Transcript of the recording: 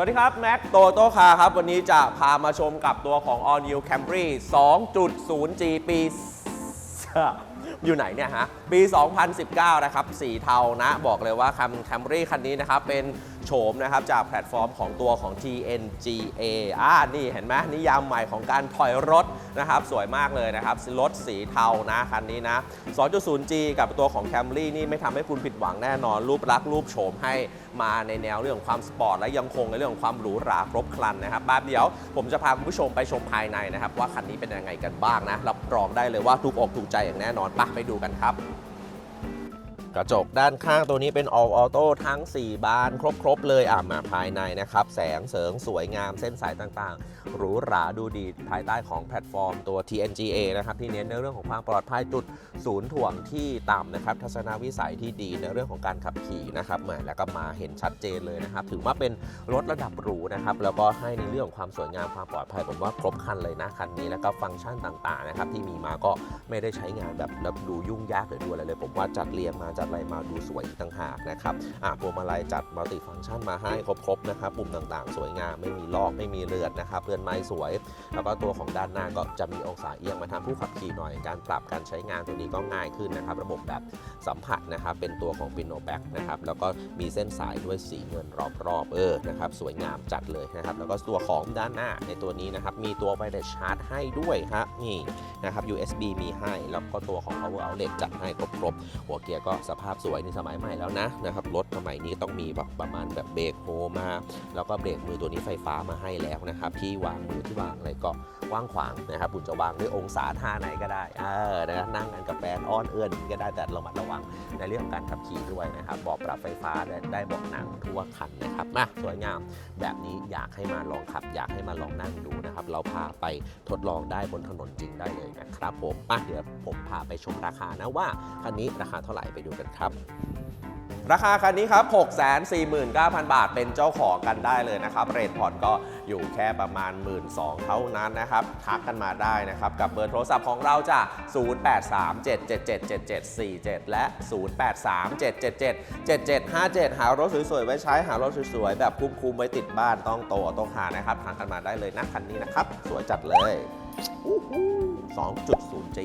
วัสดีครับ แม็กโตโตคาครับ วันนี้จะพามาชมกับตัวของ All New Camry 2.0G ปี อยู่ไหนเนี่ยฮะ ปี 2019 นะครับ สีเทานะ บอกเลยว่าคัม Camry คันนี้นะครับ เป็นโฉมนะครับ จากแพลตฟอร์มของตัวของ TNGA อ่านี่เห็นไหมนิยามใหม่ของการถอยรถ นะครับสวยมากเลยนะครับรถสีเทานะคันนี้นะ 2.0G กับตัวของ Camry นี่ไม่ทำให้คุณผิดหวังแน่นอน รูปลักษ์รูปโฉมให้มาในแนวเรื่องความสปอร์ตและยังคงในเรื่องของความหรูหราครบครันนะครับแบบเดี๋ยวผมจะพาคุณผู้ชมไปชมภายในนะครับ ว่าคันนี้เป็นยังไงกันบ้างนะรับรองได้เลยว่าถูกอกถูกใจอย่างแน่นอนปะไปดูกันครับ กระจกด้านข้างตัวนี้เป็น All Auto ทั้ง 4 บานครบ ๆ เลยอะมาภายในนะครับ แสงเสริงสวยงามเส้นสายต่างๆ หรูหราดูดีภายใต้ของแพลตฟอร์มตัว TNGA นะครับ ที่เน้นในเรื่องของความปลอดภัยจุดศูนย์ถ่วงที่ต่ำนะครับ ทัศนวิสัยที่ดีในเรื่องของการขับขี่นะครับแหมแล้วก็มาเห็นชัดเจนเลยนะครับ ถือว่าเป็นรถระดับหรูนะครับ แล้วก็ให้ในเรื่องของความสวยงามความปลอดภัยผมว่าครบครันเลยนะคันนี้แล้วก็ฟังก์ชันต่างๆนะครับที่มีมาก็ไม่ได้ใช้งานแบบดูยุ่งยากหรือดูอะไรเลย ผมว่าจัดเรียงมาจัดอะไรมาดูสวยอีกต่างหากนะครับอะพวงมาลัยจัดมัลติฟังก์ชันมาให้ครบๆนะครับปุ่มต่างๆ สวยงามไม่มีลอกไม่มีเลือดนะครับเรือนไม้สวย แล้วก็ตัวของด้านหน้าก็จะมีองศาเอียงมาทำผู้ขับขี่หน่อยการปรับการใช้งานตัวนี้ก็ง่ายขึ้นนะครับ ระบบแบบสัมผัสนะครับเป็นตัวของ p i n o b a c นะครับแล้วก็มีเส้นสายด้วยสีเงินรอบๆเออนะครับสวยงามจัดเลยนะครับแล้วก็ตัวของด้านหน้าในตัวนี้นะครับมีตัวไวเลสชาร์จให้ด้วยฮะนี่ นะครับ USB มีให้ แล้วก็ตัวของ power outlet จัดให้ครบๆ หัวเกียร์ก็สภาพสวยในสมัยใหม่แล้วนะนะครับ รถสมัยนี้ต้องมีแบบประมาณแบบเบรกโฮมา แล้วก็เบรกมือตัวนี้ไฟฟ้ามาให้แล้วนะครับ ที่วางมือที่วางอะไรก็ กว้างขวางนะครับคุณจะวางด้วยองศาท่าไหนก็ได้เออนะนั่งกันกับแฟนอ้อนเอื้อนก็ได้แต่ระมัดระวังในเรื่องการขับขี่ด้วยนะครับเบาะปรับไฟฟ้าได้ได้เบาะหนังทั่วคันนะครับมาสวยงามแบบนี้อยากให้มาลองขับ อยากให้มาลองนั่งดูนะครับ เราพาไปทดลองได้บนถนนจริงได้เลยนะครับผมอะเดี๋ยวผมพาไปชมราคานะว่าคันนี้ราคาเท่าไหร่ไปดูกันครับ ราคาคันนี้ครับ 649,000 บาทเป็นเจ้าของกันได้เลยนะครับ เรทผ่อนก็อยู่แค่ประมาณ 1 2ื่นเท่านั้นนะครับ ทักกันมาได้นะครับ กับเบอร์โทรศัพท์ของเราจะ0837777747 และ 0837777757 หารถสวยๆไว้ใช้หารถสวยๆแบบคุ้มๆไว้ติดบ้านต้องโตต้องหานะครับทักกันมาได้เลยนะคันนี้นะครับ สวยจัดเลย 2.0G